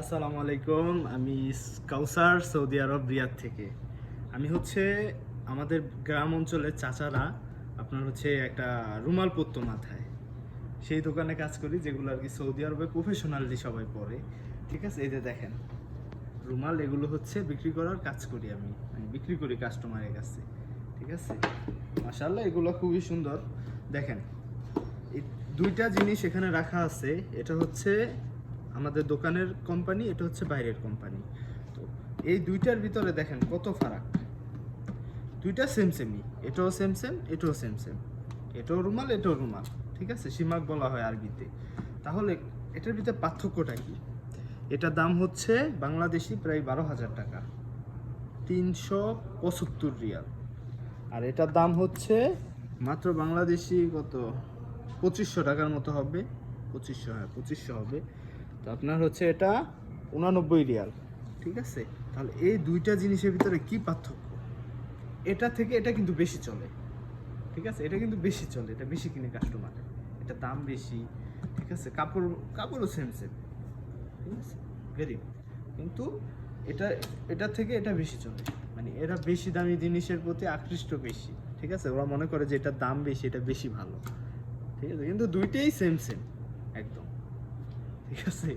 আসসালামু আলাইকুম, আমি কাউসার, সৌদি আরব, রিয়াদ থেকে। আমি হচ্ছে আমাদের গ্রাম অঞ্চলের চাচারা, আপনার হচ্ছে একটা রুমাল পরতো মাথায়। সেই দোকানে কাজ করি, যেগুলো আর কি সৌদি আরবে প্রফেশনালি সবাই পরে। ঠিক আছে? এই যে দেখেন, রুমাল এগুলো হচ্ছে বিক্রি করার কাজ করি আমি আমি বিক্রি করি কাস্টমারের কাছে। ঠিক আছে? মাশাল্লাহ এগুলো খুবই সুন্দর। দেখেন দুইটা জিনিস এখানে রাখা আছে, এটা হচ্ছে আমাদের দোকানের কোম্পানি এটা হচ্ছে বাইরের কোম্পানি তো এই দুইটার ভিতরে দেখেন কত ফারাক। দুইটা সেম সেমই এটাও সেম সেম এটাও সেম সেম এটাও রুমাল এটাও রুমাল, ঠিক আছে? সীমাক বলা হয় আরবিতে। তাহলে এটার ভিতরে পার্থক্যটা কি? এটার দাম হচ্ছে বাংলাদেশি প্রায় বারো হাজার টাকা। তিনশো পঁচাত্তর রিয়াল। আর এটার দাম হচ্ছে মাত্র বাংলাদেশি কত? পঁচিশশো টাকার মতো হবে। পঁচিশশো হ্যাঁ পঁচিশশো হবে। তো আপনার হচ্ছে এটা উনানব্বই রিয়াল। ঠিক আছে? তাহলে এই দুইটা জিনিসের ভিতরে কি পার্থক্য? এটা থেকে এটা কিন্তু বেশি চলে। ঠিক আছে? এটা কিন্তু বেশি চলে। এটা বেশি কিনে কাস্টমার এটা দাম বেশি। ঠিক আছে? কাপড়, কাপড়ও সেম সেম ঠিক আছে? ভেরি কিন্তু এটা এটা থেকে এটা বেশি চলে। মানে এরা বেশি দামি জিনিসের প্রতি আকৃষ্ট বেশি। ঠিক আছে? ওরা মনে করে যে এটার দাম বেশি, এটা বেশি ভালো। ঠিক আছে? কিন্তু দুইটাই সেম সেম একদম। ঠিক আছে